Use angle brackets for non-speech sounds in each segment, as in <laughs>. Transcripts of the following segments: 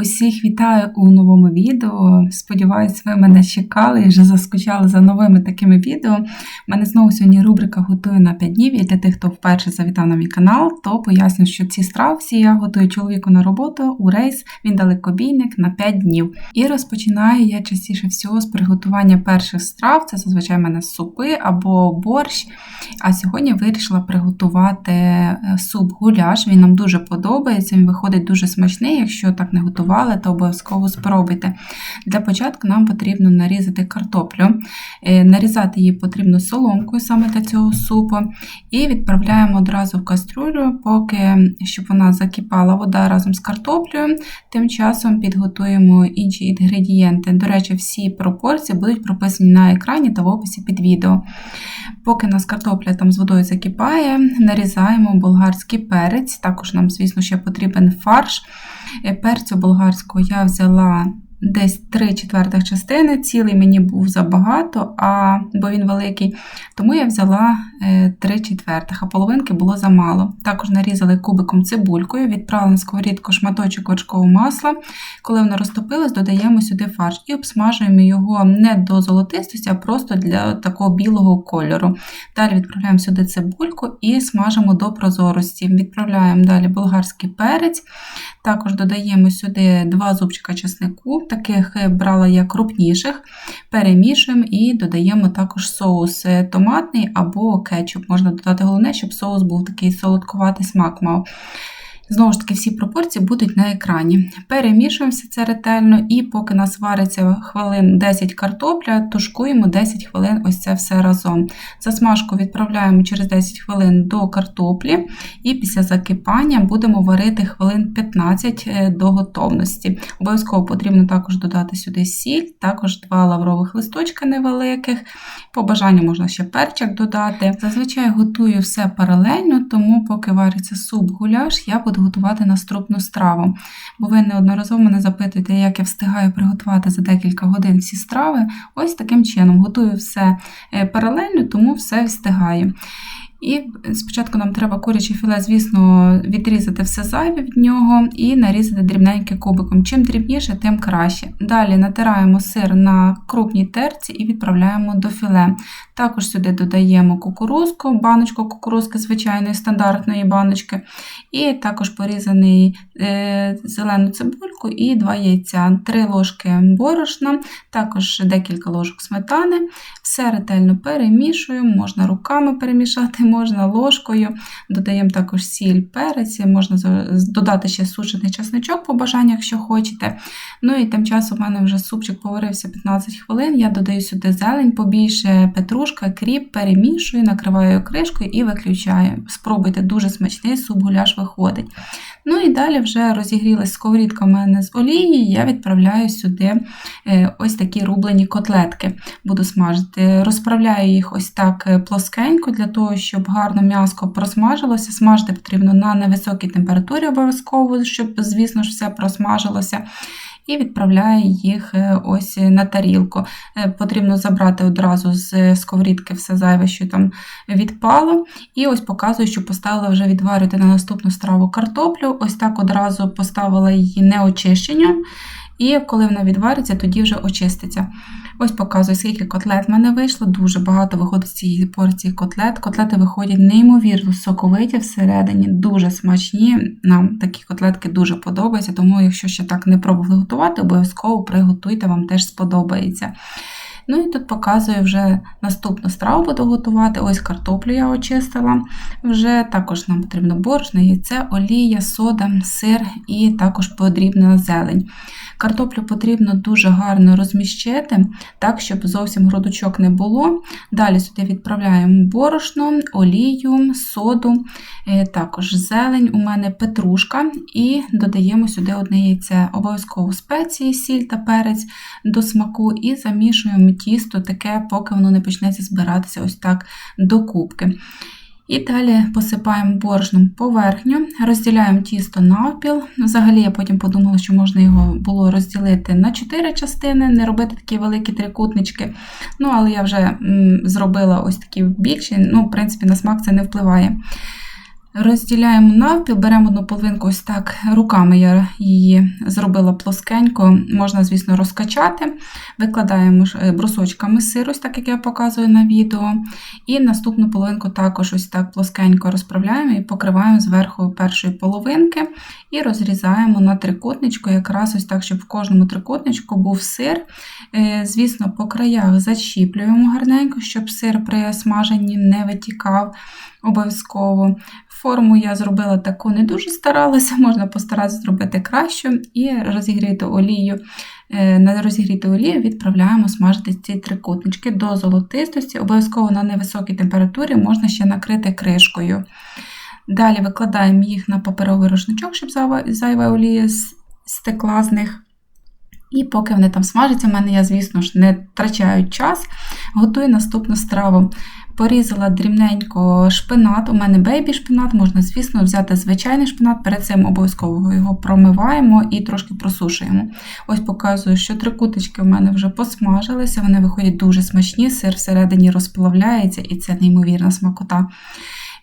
Усіх вітаю у новому відео. Сподіваюсь, ви мене чекали і вже заскучали за новими такими відео. У мене знову сьогодні рубрика Готую на 5 днів. І для тих, хто вперше завітав на мій канал, то поясню, що ці страви я готую чоловіку на роботу у рейс, він далекобійник на 5 днів. І розпочинаю я частіше всього з приготування перших страв. Це зазвичай в мене супи або борщ. А сьогодні вирішила приготувати е, суп гуляш. Він нам дуже подобається, він виходить дуже смачний, якщо так не готувати готували, то обов'язково спробуйте. Для початку нам потрібно нарізати картоплю. Е, нарізати її потрібно соломкою саме для цього супу. І відправляємо одразу в кастрюлю, поки щоб вона закипала вода разом з картоплею. Тим часом підготуємо інші інгредієнти. До речі, всі пропорції будуть прописані на екрані та в описі під відео. Поки нас картопля там з водою закипає, нарізаємо болгарський перець. Також нам, звісно, ще потрібен фарш. Е, перцю болгарського я взяла десь 3 четвертих частини, цілий мені був забагато, а, бо він великий, тому я взяла 3 е, четвертих, а половинки було замало. Також нарізали кубиком цибулькою, відправили на сковорідку шматочок вершкового масла. Коли воно розтопилось, додаємо сюди фарш і обсмажуємо його не до золотистості, а просто для такого білого кольору. Далі відправляємо сюди цибульку і смажимо до прозорості. Відправляємо далі болгарський перець. Також додаємо сюди 2 зубчика чеснику таких е, брала я крупніших, перемішуємо і додаємо також соус е, томатний або кетчуп. Можна додати головне, щоб соус був такий солодкуватий смак мав. Знову ж таки, всі пропорції будуть на екрані. Перемішуємо все це ретельно, і поки нас вариться хвилин 10 картопля, тушкуємо 10 хвилин ось це все разом. Засмажку відправляємо через 10 хвилин до картоплі, і після закипання будемо варити хвилин 15 е, до готовності. Обов'язково потрібно також додати сюди сіль, також два лаврових листочка невеликих. По бажанню можна ще перчик додати. Зазвичай готую все паралельно, тому поки вариться суп гуляш, я буду готувати наступну страву. Бо ви неодноразово мене запитуєте, як я встигаю приготувати за декілька годин всі страви. Ось таким чином готую все е, паралельно, тому все встигаю. І спочатку нам треба куряче філе, звісно, відрізати все зайве від нього і нарізати дрібненьким кубиком. Чим дрібніше, тим краще. Далі натираємо сир на крупній терці і відправляємо до філе. Також сюди додаємо кукурузку, баночку кукурузки звичайної стандартної баночки, і також порізаний е, зелену цибульку і 2 яйця, 3 ложки борошна, також декілька ложок сметани. Все ретельно перемішуємо, можна руками перемішати можна ложкою, додаємо також сіль, перець, можна додати ще сушений часничок по бажанню, якщо хочете. Ну і тим часом у мене вже супчик поварився 15 хвилин. Я додаю сюди зелень, побільше петрушка, кріп, перемішую, накриваю кришкою і виключаю. Спробуйте, дуже смачний суп-гуляш виходить. Ну і далі вже розігрілась сковорідка в мене з олії, я відправляю сюди е, ось такі рублені котлетки. Буду смажити. Розправляю їх ось так е, плоскенько, для того, щоб гарно м'яско просмажилося. Смажити потрібно на невисокій температурі обов'язково, щоб, звісно ж, все просмажилося і відправляю їх е, ось на тарілку. Е, потрібно забрати одразу з сковорідки все зайве, що там відпало. І ось показую, що поставила вже відварювати на наступну страву картоплю. Ось так одразу поставила її неочищенням. І коли вона відвариться, тоді вже очиститься. Ось показую, скільки котлет в мене вийшло. Дуже багато виходить з цієї порції котлет. Котлети виходять неймовірно соковиті всередині, дуже смачні. Нам такі котлетки дуже подобаються, тому, якщо ще так не пробували готувати, обов'язково приготуйте, вам теж сподобається. Ну і тут показую вже наступну страву буду готувати. Ось картоплю я очистила. Вже також нам потрібно борошно, яйце, олія, сода, сир і також подрібна зелень. Картоплю потрібно дуже гарно розміщити, так, щоб зовсім грудочок не було. Далі сюди відправляємо борошно, олію, соду, е, також зелень, у мене петрушка, і додаємо сюди одне яйце. Обов'язково спеції, сіль та перець до смаку, і замішуємо тісто таке, поки воно не почнеться збиратися ось так до кубки. І далі посипаємо борошном поверхню, розділяємо тісто навпіл. Взагалі, я потім подумала, що можна його було розділити на 4 частини, не робити такі великі трикутнички. Ну, але я вже м, зробила ось такі більші, ну, в принципі, на смак це не впливає. Розділяємо навпіл, беремо одну половинку ось так руками я її зробила плоскенько, можна, звісно, розкачати. Викладаємо е, брусочками сир, ось так, як я показую на відео. І наступну половинку також ось так плоскенько розправляємо і покриваємо зверху першої половинки і розрізаємо на трикутничку, якраз ось так, щоб в кожному трикутничку був сир. Е, звісно, по краях зачіплюємо гарненько, щоб сир при смаженні не витікав обов'язково. Форму я зробила таку не дуже старалася, <laughs> можна постаратися зробити кращу і розігріти олію. Е, на розігріту олію відправляємо смажити ці трикутнички до золотистості, обов'язково на невисокій температурі можна ще накрити кришкою. Далі викладаємо їх на паперовий рушничок, щоб зайва олія стекла з них. І поки вони там смажаться, в мене я, звісно ж, не втрачаю час, готую наступну страву. Порізала дрібненько шпинат. У мене бейбі шпинат, можна, звісно, взяти звичайний шпинат, перед цим обов'язково його промиваємо і трошки просушуємо. Ось показую, що трикуточки в мене вже посмажилися, вони виходять дуже смачні, сир всередині розплавляється, і це неймовірна смакота.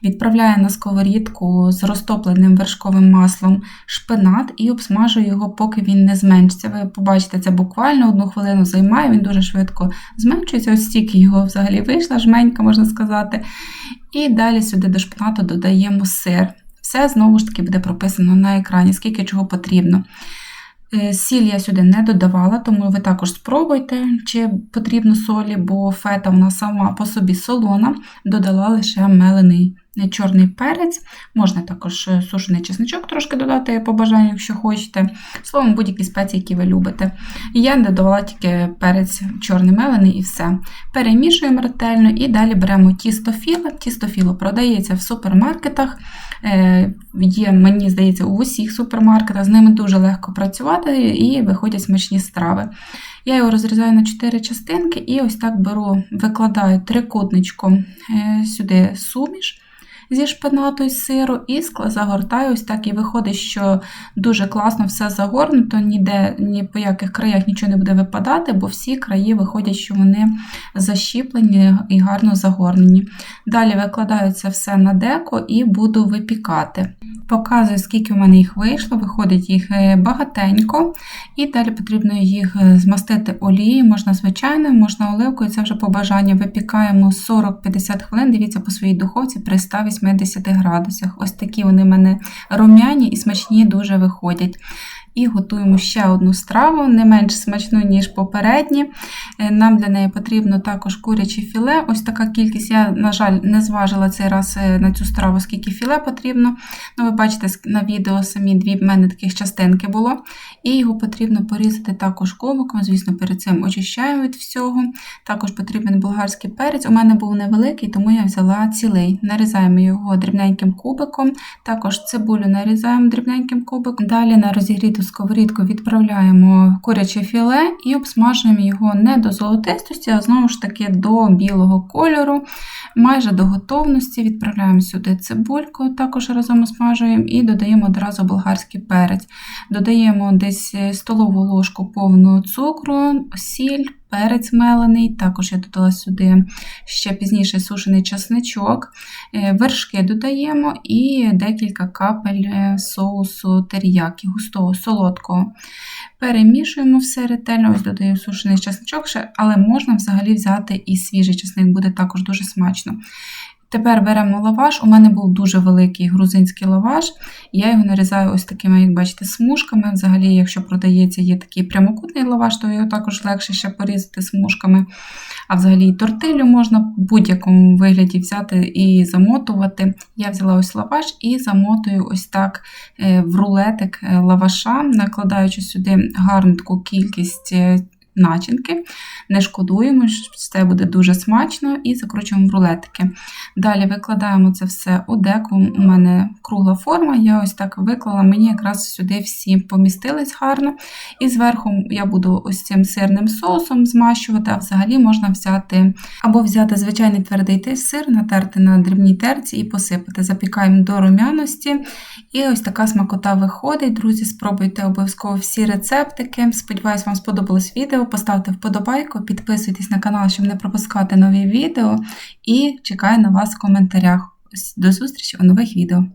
Відправляю на сковорідку з розтопленим вершковим маслом шпинат і обсмажую його, поки він не зменшиться. Ви побачите, це буквально одну хвилину займає, він дуже швидко зменшується, ось стільки його взагалі вийшла, жменька, можна сказати. І далі сюди до шпинату додаємо сир. Все знову ж таки буде прописано на екрані, скільки чого потрібно. Е, сіль я сюди не додавала, тому ви також спробуйте, чи потрібно солі, бо фета вона сама по собі солона, додала лише мелений чорний перець, можна також е, сушений чесничок трошки додати по бажанню, якщо хочете. Словом, будь-які спеції, які ви любите. Я додавала тільки перець чорний мелений і все. Перемішуємо ретельно і далі беремо тісто філо. Тісто філо продається в супермаркетах. Е, є, мені здається, у усіх супермаркетах, з ними дуже легко працювати і виходять смачні страви. Я його розрізаю на 4 частинки і ось так беру, викладаю трикутничком е, сюди суміш зі шпинату і сиру, і загортаю. Ось так і виходить, що дуже класно все загорнуто, ніде ні по яких краях нічого не буде випадати, бо всі краї виходять, що вони защіплені і гарно загорнені. Далі викладаю це все на деко і буду випікати. Показую, скільки в мене їх вийшло, виходить їх е, багатенько, і далі потрібно їх е, змастити олією, можна звичайною, можна оливкою, це вже по бажанню. Випікаємо 40-50 хвилин, дивіться по своїй духовці. При 180 градусах. Ось такі вони в мене рум'яні і смачні дуже виходять. І готуємо ще одну страву, не менш смачну, ніж попередні. Е, нам для неї потрібно також куряче філе. Ось така кількість. Я, на жаль, не зважила цей раз е, на цю страву, скільки філе потрібно. Ну, Ви бачите, на відео самі дві в мене таких частинки було. І його потрібно порізати також кубиком. Звісно, перед цим очищаю від всього. Також потрібен болгарський перець. У мене був невеликий, тому я взяла цілий. Нарізаємо його дрібненьким кубиком. Також цибулю нарізаємо дрібненьким кубиком. Далі на розігріту сковорідку відправляємо куряче філе і обсмажуємо його не до золотистості, а знову ж таки до білого кольору. Майже до готовності відправляємо сюди цибульку, також разом осмажуємо, і додаємо одразу болгарський перець. Додаємо десь столову ложку повну цукру, сіль перець мелений, також я додала сюди ще пізніше сушений часничок, е, вершки додаємо і декілька капель е, соусу теріякі, густого, солодкого. Перемішуємо все ретельно, ось додаю сушений часничок, але можна взагалі взяти і свіжий часник, буде також дуже смачно. Тепер беремо лаваш. У мене був дуже великий грузинський лаваш, я його нарізаю ось такими, як бачите, смужками. Взагалі, якщо продається, є такий прямокутний лаваш, то його також легше ще порізати смужками. А взагалі і тортилю можна в будь-якому вигляді взяти і замотувати. Я взяла ось лаваш і замотую ось так е, в рулетик е, лаваша, накладаючи сюди гарну таку кількість е, начинки. Не шкодуємо, що це буде дуже смачно, і закручуємо в рулетики. Далі викладаємо це все у деку. У мене кругла форма, я ось так виклала, мені якраз сюди всі помістились гарно. І зверху я буду ось цим сирним соусом змащувати, а взагалі можна взяти або взяти звичайний твердий сир, натерти на дрібній терці і посипати. Запікаємо до рум'яності. І ось така смакота виходить. Друзі, спробуйте обов'язково всі рецептики. Сподіваюсь, вам сподобалось відео поставте вподобайку, підписуйтесь на канал, щоб не пропускати нові відео. І чекаю на вас в коментарях. До зустрічі у нових відео.